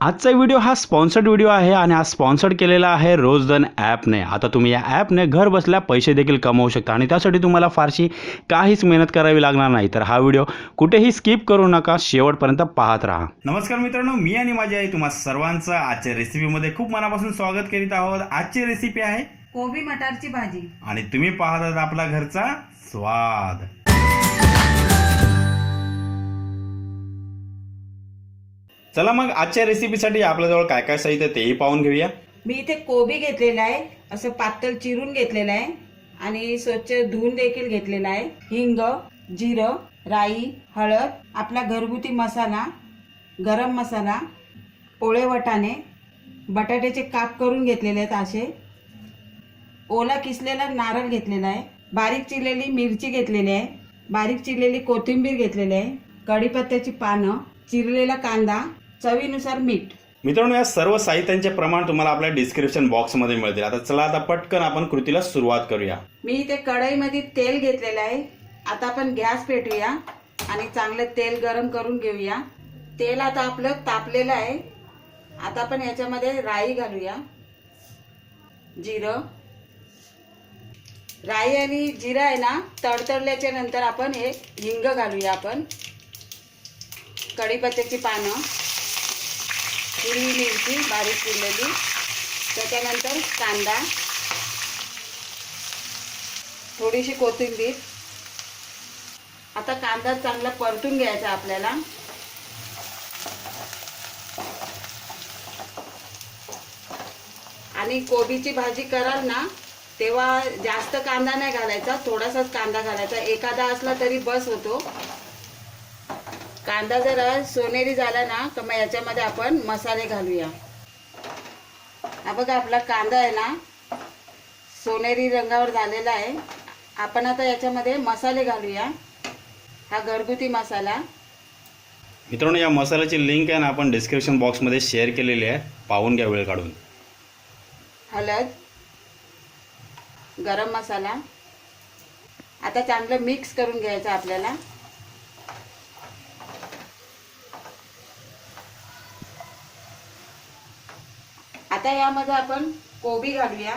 आजचा व्हिडिओ हा sponsored video आहे आणि हा स्पॉन्सर्ड केलेला आहे रोजदन ॲपने. आता तुम्ही या ॲपने घर बसल्या पैसे देखील कमवू शकता आणि त्यासाठी तुम्हाला फारशी काहीच मेहनत करावी लागणार नाही. तर हा व्हिडिओ कुठेही स्किप करू नका शेवटपर्यंत पाहत राहा. नमस्कार मित्रांनो मी आणि माझी आई तुम्हा सर्वांचं आजच्या रेसिपीमध्ये खूप मनापासून स्वागत करीत आहोत. आजची रेसिपी आहे कोबी मटारची भाजी. आणि तुम्ही पाहत आहात आपला घरचा स्वाद. चला मग आजच्या रेसिपीसाठी आपल्याजवळ काय काय साहित्य तेही पाहून घेऊया. मी इथे कोबी घेतलेला आहे असं पातळ चिरून घेतलेलं आहे आणि स्वच्छ धुवून देखील घेतलेला आहे. हिंग जिरं राई हळद आपला घरगुती मसाला गरम मसाला ओळे वटाणे बटाट्याचे काप करून घेतलेले आहेत असे. ओला किसलेला नारळ घेतलेला आहे बारीक चिरलेली मिरची घेतलेली आहे बारीक चिरलेली कोथिंबीर घेतलेली आहे कढीपत्त्याची पानं चिरलेला कांदा चवीनुसार मीठ. मित्रांनो या सर्व साहित्यांचे प्रमाण तुम्हाला आपल्या डिस्क्रिप्शन बॉक्समध्ये मिळतील. आता चला आता पटकन आपण कृतीला सुरुवात करूया. मी इथे कढईमध्ये तेल घेतलेलं आहे. आता आपण गॅस पेटूया आणि चांगलं तेल गरम करून घेऊया. तेल आता आपलं तापलेलं आहे. आता आपण याच्यामध्ये राई घालूया. जिरं. राई आणि जिरं आहे ना तडतडल्याच्या नंतर आपण हे हिंग घालूया आपण. कढीपत्त्याची पानं. हिरवी मिरची बारीक चिरलेली. त्याच्यानंतर कांदा. थोडीशी कोथिंबीर. आता कांदा चांगला परतून घ्यायचा आपल्याला. आणि कोबीची भाजी कराल ना तेव्हा जास्त कांदा नाही घालायचा थोडासाच कांदा घालायचा. एखादा असला तरी बस होतो. कांदा जरा सोनेरी झाला ना तर मग याच्यामध्ये आपण मसाले घालूया. हा बघा आपला कांदा आहे ना सोनेरी रंगावर झालेला आहे. आपण आता याच्यामध्ये मसाले घालूया. हा घरगुती मसाला. मित्रांनो या मसाल्याची लिंक आहे ना आपण डिस्क्रिप्शन बॉक्समध्ये शेअर केलेली आहे. पाहून घ्या वेळ काढून. हळद गरम मसाला. आता चांगलं मिक्स करून घ्यायचं आपल्याला. आता यामध्ये आपण कोबी घालूया.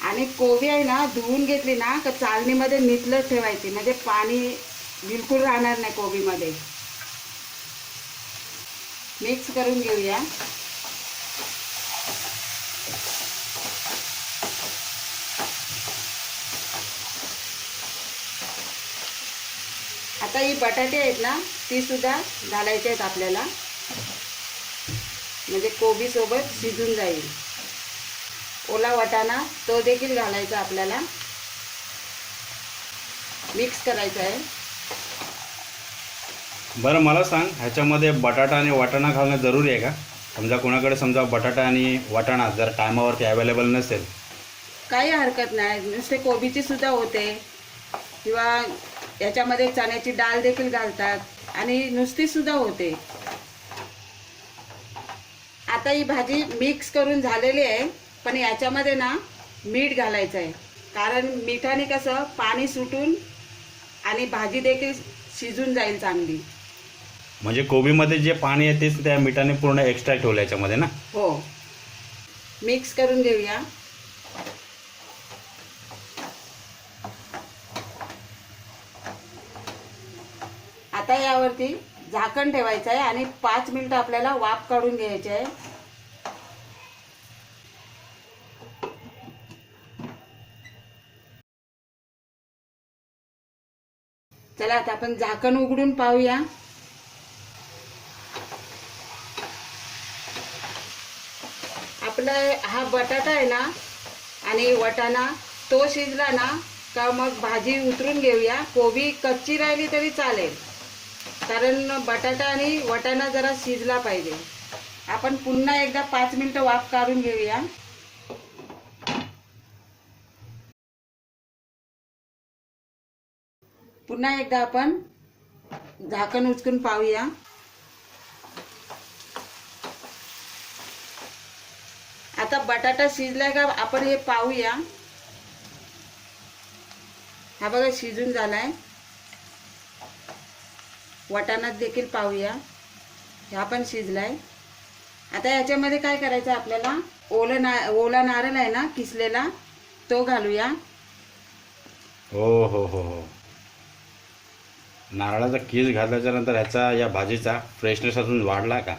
आणि कोबी आहे ना धुवून घेतली ना का चालणीमध्ये निथलत ठेवायची. म्हणजे पाणी बिलकुल राहणार नाही कोबीमध्ये. मिक्स करून घेऊया. आता ही बटाटे आहेत ना ती सुद्धा घालायचे आहेत आपल्याला. म्हणजे कोबी सोबत शिजून जाईल. ओला वाटाणा तो देखील घालायचा आपल्याला. मिक्स करायचा आहे. बरं मला सांग ह्याच्यामध्ये बटाटा आणि वाटाणा घालणं जरुरी आहे का? समजा कोणाकडे समजा बटाटा आणि वाटाणा जर टायमावरती अवेलेबल नसेल. काही हरकत नाही. नुसते कोबीची सुद्धा होते. किंवा याच्यामध्ये चण्याची डाळ देखील घालतात आणि नुसती सुद्धा होते. आता ही भाजी मिक्स करून झालेली आहे पण याच्यामध्ये ना मीठ घालायचं आहे कारण मिठाने कसं पाणी सुटून आणि भाजी देखील शिजून जाईल चांगली. म्हणजे कोबीमध्ये जे पाणी आहे तेच त्या मिठाने पूर्ण एक्स्ट्रॅक्ट होईल याच्यामध्ये ना? हो. मिक्स करून घेऊया. आता यावरती झाकण ठेवायचं आहे आणि पाच मिनटं आपल्याला वाफ काढून घ्यायचे आहे. चला आता आपण झाकण उघडून पाहूया. आपला हा बटाटा आहे ना आणि वटाणा तो शिजला ना का मग भाजी उतरून घेऊया. कोबी कच्ची राहिली तरी चालेल. कारण बटाटा आणि वटाणा जरा शिजला पाहिजे. आपण पुन्हा एकदा पाच मिनिटं वाफ काढून घेऊया. पुन्हा एकदा आपण झाकण उचकून पाहूया. आता बटाटा शिजलाय का आपण हे पाहूया. हा बघा शिजून झालाय. वटाणात देखील पाहूया. ह्या पण शिजलाय. आता याच्यामध्ये काय करायचं आपल्याला? ओलं ना ओला नारळ आहे ना किसलेला तो घालूया. हो हो हो हो. नारळाचा कीस घातल्याच्या नंतर ह्याचा या भाजीचा फ्रेशनेस अजून वाढला का?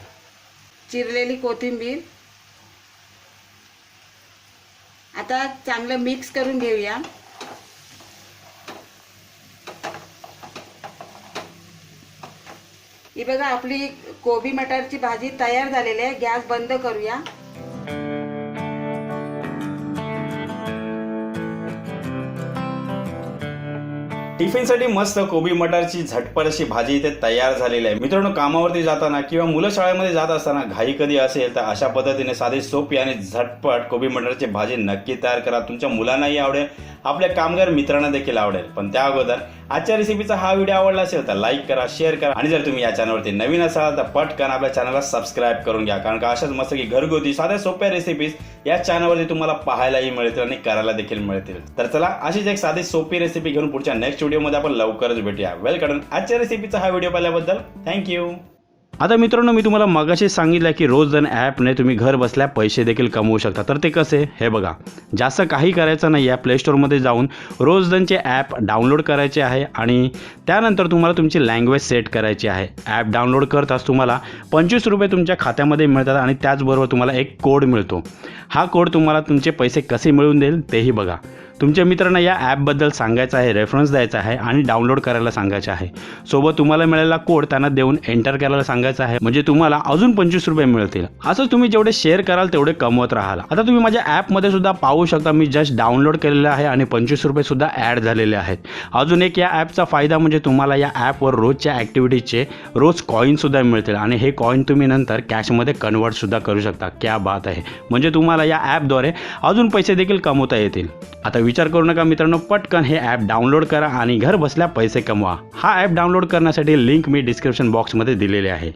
चिरलेली कोथिंबीर. आता चांगलं मिक्स करून घेऊया. ही बघा आपली कोबी मटारची भाजी तयार झालेली आहे. गॅस बंद करूया. टिफिनसाठी मस्त कोबी मटारची झटपट अशी भाजी इथे तयार झालेली आहे. मित्रांनो कामावरती जाताना किंवा मुलं शाळेमध्ये जात असताना घाई कधी असेल तर अशा पद्धतीने साधी सोपी आणि झटपट कोबी मटारची भाजी नक्की तयार करा. तुमच्या मुलांनाही आवडेल आपल्या कामगार मित्रांना देखील आवडेल. पण त्या अगोदर आजच्या रेसिपीचा हा व्हिडिओ आवडला असेल तर लाईक करा शेअर करा. आणि जर तुम्ही या चॅनलवरती नवीन असाल तर पटकन आपल्या चॅनलला सबस्क्राईब करून घ्या. कारण का अशाच मस्त की घरगुती साध्या सोप्या रेसिपीज या चॅनलवरती तुम्हाला पाहायलाही मिळतील आणि करायला देखील मिळतील. तर चला अशीच एक साधी सोपी रेसिपी घेऊन पुढच्या नेक्स्ट व्हिडिओमध्ये आपण लवकरच भेटूया. वेलकम आजच्या रेसिपीचा हा व्हिडिओ पाहिल्याबद्दल थँक्यू आता मित्रांनो मी तुम्हाला मगाशी सांगितलं की रोज जण ॲपने तुम्ही घर बसल्या पैसे देखील कमवू शकता. तर ते कसे? हे बघा. जास्त काही करायचं नाही. आहे प्लेस्टोरमध्ये जाऊन रोज जनचे ॲप डाउनलोड करायचे आहे आणि त्यानंतर तुम्हाला तुमची लँग्वेज सेट करायची आहे. ॲप डाउनलोड करताच तुम्हाला पंचवीस रुपये तुमच्या खात्यामध्ये मिळतात आणि त्याचबरोबर तुम्हाला एक कोड मिळतो. हा कोड तुम्हाला तुमचे पैसे कसे मिळवून देईल तेही बघा. तुमच्या मित्रांना या ॲपबद्दल सांगायचं आहे रेफरन्स द्यायचा आहे आणि डाउनलोड करायला सांगायचं आहे. सोबत तुम्हाला मिळालेला कोड त्यांना देऊन एंटर करायला सांगायचं आहे. म्हणजे तुम्हाला अजून पंचवीस रुपये मिळतील. असं तुम्ही जेवढे शेअर कराल तेवढे कमवत राहाल. आता तुम्ही माझ्या ॲपमध्ये सुद्धा पाहू शकता मी जस्ट डाउनलोड केलेलं आहे आणि पंचवीस रुपये सुद्धा ॲड झालेले आहेत. अजून एक या ॲपचा फायदा म्हणजे तुम्हाला या ॲपवर रोजच्या ॲक्टिव्हिटीजचे रोज कॉईनसुद्धा मिळतील आणि हे कॉईन तुम्ही नंतर कॅशमध्ये कन्वर्टसुद्धा करू शकता. क्या बात आहे. म्हणजे तुम्हाला या ॲपद्वारे अजून पैसे देखील कमवता येतील. आता विचार करू नका मित्रांनो पटकन हे ॲप डाउनलोड करा आणि घर बसल्या पैसे कमवा. हा ॲप डाउनलोड करण्यासाठी लिंक मी डिस्क्रिप्शन बॉक्समध्ये दिलेली आहे.